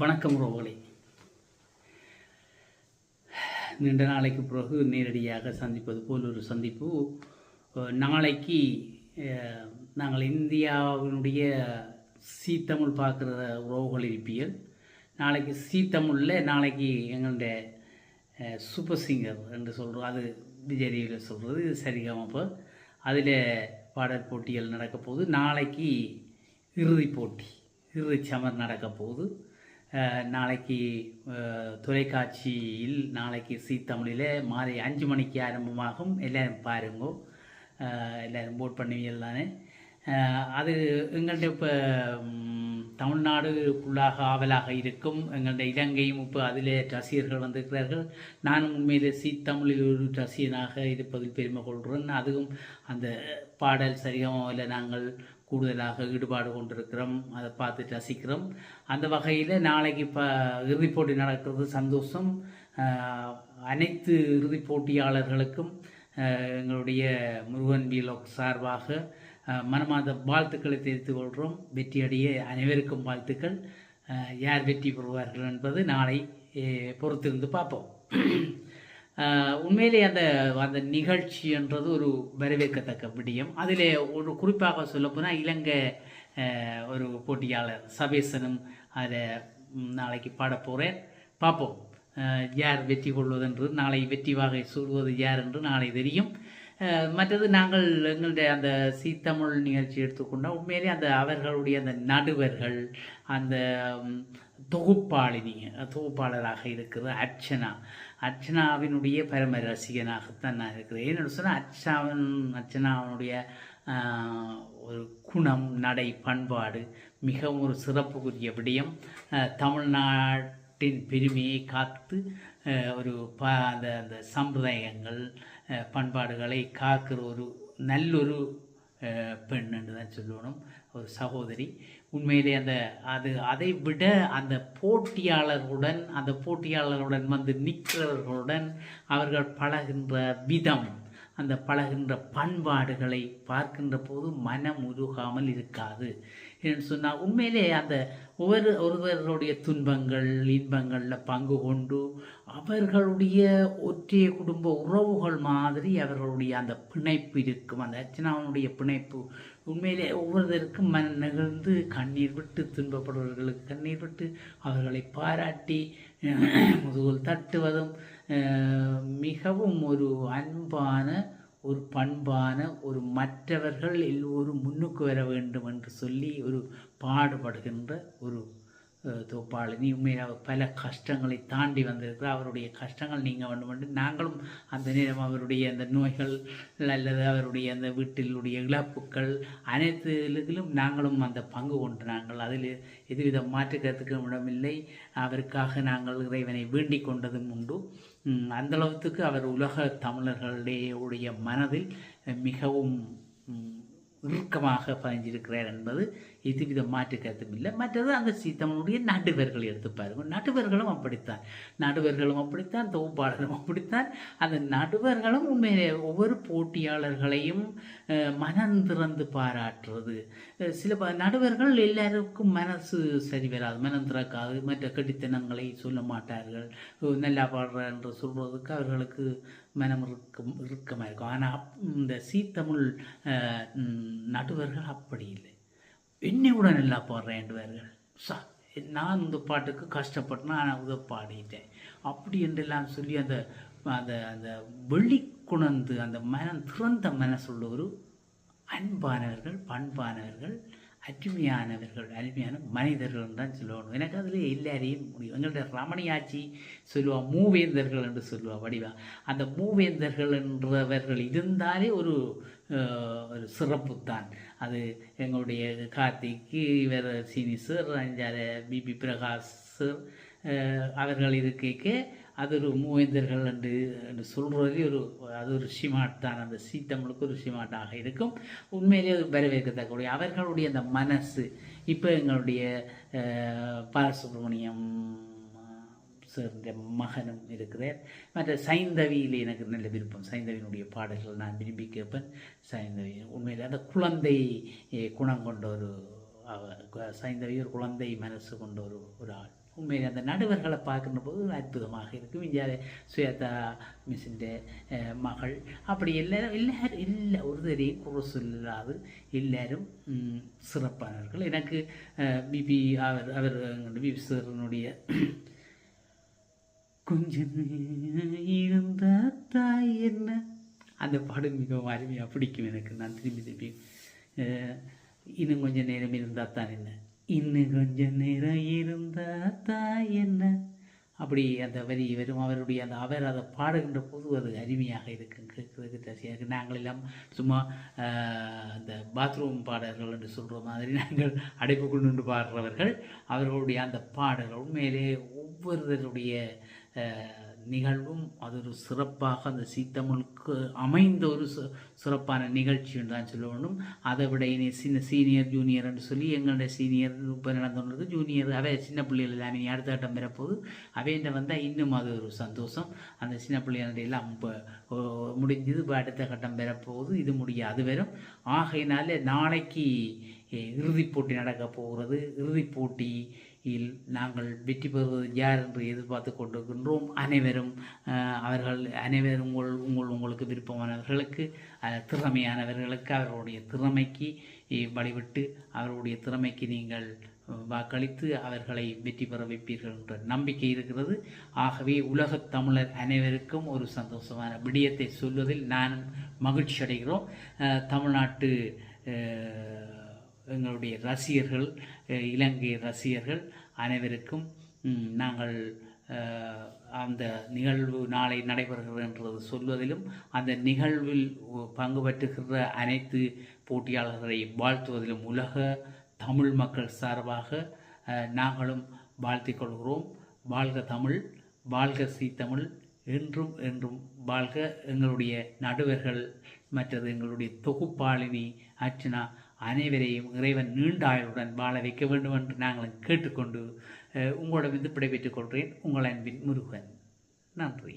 வணக்கம் ரோகலை நீண்ட நாளைக்கு பிறகு நேரடியாக சந்திப்பது போல் ஒரு சந்திப்பு. நாளைக்கு நாங்கள் இந்தியாவினுடைய சீத்தமிழ் பார்க்குற உறவுகள் இருப்பியல். நாளைக்கு சீத்தமிழில் நாளைக்கு எங்களுடைய சூப்பர் சிங்கர் என்று சொல்கிறோம் அது விஜயில் சொல்கிறது இது சரிகமப்போ அதில் பாடல் போட்டிகள் நடக்க போகுது. நாளைக்கு இறுதிப் போட்டி இறுதிச் சமர் நடக்க போகுது. நாளைக்கு தொலைக்காட்சியில் நாளைக்கு சி தமிழில் மாலை அஞ்சு மணிக்கு ஆரம்பமாகும். எல்லோரும் பாருங்கோ. எல்லோரும் போட் பண்ணுவீங்க தானே அது எங்கள்கிட்ட இப்போ தமிழ்நாடு ஃபுல்லாக ஆவலாக இருக்கும். எங்களுடைய இலங்கையும் இப்போ அதில் ரசிகர்கள் வந்திருக்கிறார்கள். நானும் உண்மையிலே சி தமிழில் ஒரு ரசிகனாக இருப்பதில் பெருமை கொள்கிறேன். அதுவும் அந்த பாடல் சரிகமாவில் நாங்கள் கூடுதலாக ஈடுபாடு கொண்டிருக்கிறோம். அதை பார்த்து ரசிக்கிறோம். அந்த வகையில் நாளைக்கு இப்போ இறுதிப் போட்டி நடக்கிறது சந்தோஷம். அனைத்து இறுதிப் போட்டியாளர்களுக்கும் எங்களுடைய முருகன் வீலோக் சார்பாக மனமாத வாழ்த்துக்களை தெரிவித்துக் கொள்கிறோம். வெற்றியடைய அனைவருக்கும் வாழ்த்துக்கள். யார் வெற்றி பெறுவார்கள் என்பது நாளை பொறுத்திருந்து பார்ப்போம். உண்மையிலே அந்த அந்த நிகழ்ச்சி என்றது ஒரு வரவேற்கத்தக்க விடியம். அதில் ஒரு குறிப்பாக சொல்லப்போனால் இலங்கை ஒரு போட்டியாளர் சபேசனும் அதை நாளைக்கு பாட போகிறேன் பார்ப்போம். யார் வெற்றி கொள்வதென்று நாளை வெற்றி வாகை சூடுவது யார் என்று நாளை தெரியும். மற்றது நாங்கள் எங்களுடைய அந்த சீத்தமிழ் நிகழ்ச்சி எடுத்துக்கொண்டால் உண்மையிலே அந்த அவர்களுடைய அந்த நடுவர்கள் அந்த தொகுப்பாளினி தொகுப்பாளராக இருக்கிற அர்ச்சனா அர்ச்சனாவினுடைய பரம ரசிகனாகத்தான் நான் இருக்கிறேன். ஏன்னு சொன்னால் அர்ச்சனாவின் அர்ச்சனாவினுடைய ஒரு குணம் நடை பண்பாடு மிகவும் ஒரு சிறப்புக்குரிய விடயம். தமிழ்நாட்டின் பெருமையை காத்து ஒரு ப அந்த அந்த சம்பிரதாயங்கள் பண்பாடுகளை காக்கிற ஒரு நல்லொரு பெண் என்று தான் சொல்லணும். ஒரு சகோதரி. உண்மையிலே அந்த அது அதை விட அந்த போட்டியாளர்களுடன் அந்த போட்டியாளர்களுடன் வந்து நிற்கிறவர்களுடன் அவர்கள் பழகின்ற விதம் அந்த பழகின்ற பண்பாடுகளை பார்க்கின்ற போது மனம் உருகாமல் இருக்காது. என்று சொன்னால் உண்மையிலே அந்த ஒவ்வொரு ஒருவர்களுடைய துன்பங்கள் இன்பங்களில் பங்கு கொண்டு அவர்களுடைய ஒற்றைய குடும்ப உறவுகள் மாதிரி அவர்களுடைய அந்த பிணைப்பு இருக்கும். அந்த அர்ச்சனாவனுடைய பிணைப்பு உண்மையிலே ஒவ்வொருவருக்கும் மன நெகிழ்ந்து கண்ணீர் விட்டு துன்பப்படுபவர்களுக்கு கண்ணீர் விட்டு அவர்களை பாராட்டி முதுகில் தட்டுவதும் மிகவும் ஒரு அன்பான ஒரு பண்பான ஒரு மற்றவர்கள் எல்லோரும் முன்னுக்கு வர வேண்டும் என்று சொல்லி ஒரு பாடுபடுகின்ற ஒரு தொப்பாளினி உண்மையாக பல கஷ்டங்களை தாண்டி வந்திருக்கிற அவருடைய கஷ்டங்கள் நீங்க வேண்டும் என்று நாங்களும் அந்த நேரம் அவருடைய அந்த நோய்கள் அல்லது அவருடைய அந்த வீட்டிலுடைய இழப்புக்கள் அனைத்து இதிலும் நாங்களும் அந்த பங்கு கொண்டு நாங்கள் அதில் எதுவித மாற்றுக்கிறதுக்கு இடமில்லை. அவருக்காக நாங்கள் இறைவனை வேண்டிக் கொண்டதும் உண்டு. அந்தளவுக்கு அவர் உலக தமிழர்களுடைய உடைய மனதில் மிகவும் இறுக்கமாக பதிஞ்சிருக்கிறார் என்பது எதுவித மாற்று கருத்தும் இல்லை. மற்றது அந்த சீத்தமனுடைய நடுவர்கள் எடுத்து பாருங்கள் நடுவர்களும் அப்படித்தான். நடுவர்களும் அப்படித்தான் தொகுப்பாளரும் அப்படித்தான். அந்த நடுவர்களும் உண்மையிலே ஒவ்வொரு போட்டியாளர்களையும் மனம் திறந்து பாராட்டுறது. சில ப- நடுவர்கள் எல்லாருக்கும் மனசு சரி வராது. மனம் திறக்காது. மற்ற கடித்தனங்களை சொல்ல மாட்டார்கள். நல்லா பாடுற என்று சொல்வதற்கு அவர்களுக்கு மனம் இருக்கும் இறுக்கமாக இருக்கும். ஆனால் அப் இந்த சீத்தமிழ் நடுவர்கள் அப்படி இல்லை. என்னை விட நல்லா பாடுறேன் சா நான் இந்த பாட்டுக்கு கஷ்டப்பட்டேன் ஆனால் உத பாடிட்டேன். அப்படி என்றெல்லாம் சொல்லி அந்த அந்த அந்த வெளிக்குணர்ந்து அந்த மனம் திறந்த மனசுள்ள ஒரு அன்பானவர்கள் பண்பானவர்கள் அருமையானவர்கள் அருமையான மனிதர்கள் தான் சொல்லணும். எனக்கு அதில் எல்லாரையும் முடியும். எங்களுடைய ரமணியாச்சி சொல்லுவா மூவேந்தர்கள் என்று சொல்லுவா வடிவா. அந்த மூவேந்தர்கள் என்றவர்கள் இருந்தாலே ஒரு ஒரு சிறப்பு தான். அது எங்களுடைய கார்த்திக்கு இவர் சீனி சார் அஞ்சாத பிபி பிரகாஷ் சார் அவர்கள் இருக்கைக்கு அது ஒரு மூவேந்தர்கள் என்று என்று சொல்கிறதே ஒரு அது ஒரு ஷிமாட் தான் அந்த சீத்தமிழுக்கு ஒரு ஷிமாட்டாக இருக்கும். உண்மையிலேயே அது வரவேற்கத்தக்கக்கூடிய அவர்களுடைய அந்த மனசு இப்போ எங்களுடைய பாலசுப்ரமணியம் சேர்ந்த மகனும் இருக்கிறார். மற்ற சைந்தவியில் எனக்கு நல்ல விருப்பம். சைந்தவியினுடைய பாடல்கள் நான் விரும்பி கேட்பேன். சைந்தவி உண்மையில் அந்த குழந்தை குணம் கொண்ட ஒரு சைந்தவி ஒரு குழந்தை மனசு கொண்ட ஒரு ஒரு ஆள். உண்மையில் அந்த நடுவர்களை பார்க்குற போது அற்புதமாக இருக்கும் இந்தியாவில் சுயதா மிஸ்ஸிൻ്റെ மகள். அப்படி எல்லாரும் எல்லாரும் எல்லா ஒருத்தரையும் குறை சொல்லாது எல்லாரும் சிறப்பானவர்கள். எனக்கு பிபி அவர் அவர் பிபி சாரினுடைய கொஞ்சம் இருந்த தாய் என்ன? அந்த பாடல் மிகவும் அருமையாக பிடிக்கும் எனக்கு. நான் திரும்பி திரும்பி இன்னும் கொஞ்சம் நேரம் இருந்தால் தான் என்ன? இன்னும் கொஞ்சம் நேரம் இருந்தால் தான் என்ன? அப்படி அந்த வரி வரும். அவருடைய அந்த அவர் அதை பாடுகின்ற போது அது அருமையாக இருக்கும். கேட்குறதுக்கு ரசியாக இருக்குது நாங்கள் எல்லாம் சும்மா அந்த பாத்ரூம் பாடல்கள் என்று சொல்கிற மாதிரி நாங்கள் அடைப்புக்குள் நின்று பாடுறவர்கள். அவர்களுடைய அந்த பாடல்கள் உண்மையிலே ஒவ்வொருவருடைய நிகழ்வும் அது ஒரு சிறப்பாக அந்த சீத்தமிழுக்கு அமைந்த ஒரு சிறப்பான நிகழ்ச்சி என்று தான் சொல்ல வேண்டும். அதை விட இனி சின்ன சீனியர் ஜூனியர் என்று சொல்லி எங்களுடைய சீனியர் இப்போ நடந்தவங்களுக்கு ஜூனியர் அவை சின்ன பிள்ளைகள் எல்லாமே இனி அடுத்த கட்டம் பெறப்போகுது அவைன்ற வந்தால் இன்னும் அது ஒரு சந்தோஷம். அந்த சின்ன பிள்ளைகளுடைய எல்லாம் இப்போ முடிஞ்சது. இப்போ அடுத்த கட்டம் பெறப்போகுது இது முடியாது வரும். ஆகையினால நாளைக்கு இறுதிப் போட்டி நடக்கப் போகிறது. இறுதிப் போட்டியில் நாங்கள் வெற்றி பெறுவது யார் என்று எதிர்பார்த்து கொண்டிருக்கின்றோம். அனைவரும் அவர்கள் அனைவரும் உங்கள் உங்கள் உங்களுக்கு விருப்பமானவர்களுக்கு திறமையானவர்களுக்கு அவர்களுடைய திறமைக்கு வழிவிட்டு அவர்களுடைய திறமைக்கு நீங்கள் வாக்களித்து அவர்களை வெற்றி பெற வைப்பீர்கள் என்ற நம்பிக்கை இருக்கிறது. ஆகவே உலகத் தமிழர் அனைவருக்கும் ஒரு சந்தோஷமான விடயத்தை சொல்வதில் நானும் மகிழ்ச்சி அடைகிறோம் தமிழ்நாட்டு எங்களுடைய ரசிகர்கள் இலங்கை ரசிகர்கள் அனைவருக்கும் நாங்கள் அந்த நிகழ்வு நாளை நடைபெறுகிறது என்றது சொல்வதிலும் அந்த நிகழ்வில் பங்கு பெற்றுகிற அனைத்து போட்டியாளர்களை வாழ்த்துவதிலும் உலக தமிழ் மக்கள் சார்பாக நாங்களும் வாழ்த்திக் கொள்கிறோம். வாழ்க தமிழ் வாழ்க சீத்தமிழ் என்றும் என்றும் வாழ்க எங்களுடைய நடுவர்கள் மற்றது எங்களுடைய தொகுப்பாளினி அர்ச்சனா அனைவரையும் இறைவன் நீண்ட ஆயுளுடன் வாழ வைக்க வேண்டும் என்று நாங்கள் கேட்டுக்கொண்டு உங்களோட உங்களிடம் இருந்து விடைபெற்றுக் கொள்கிறேன். உங்கள் அன்பின் முருகன். நன்றி.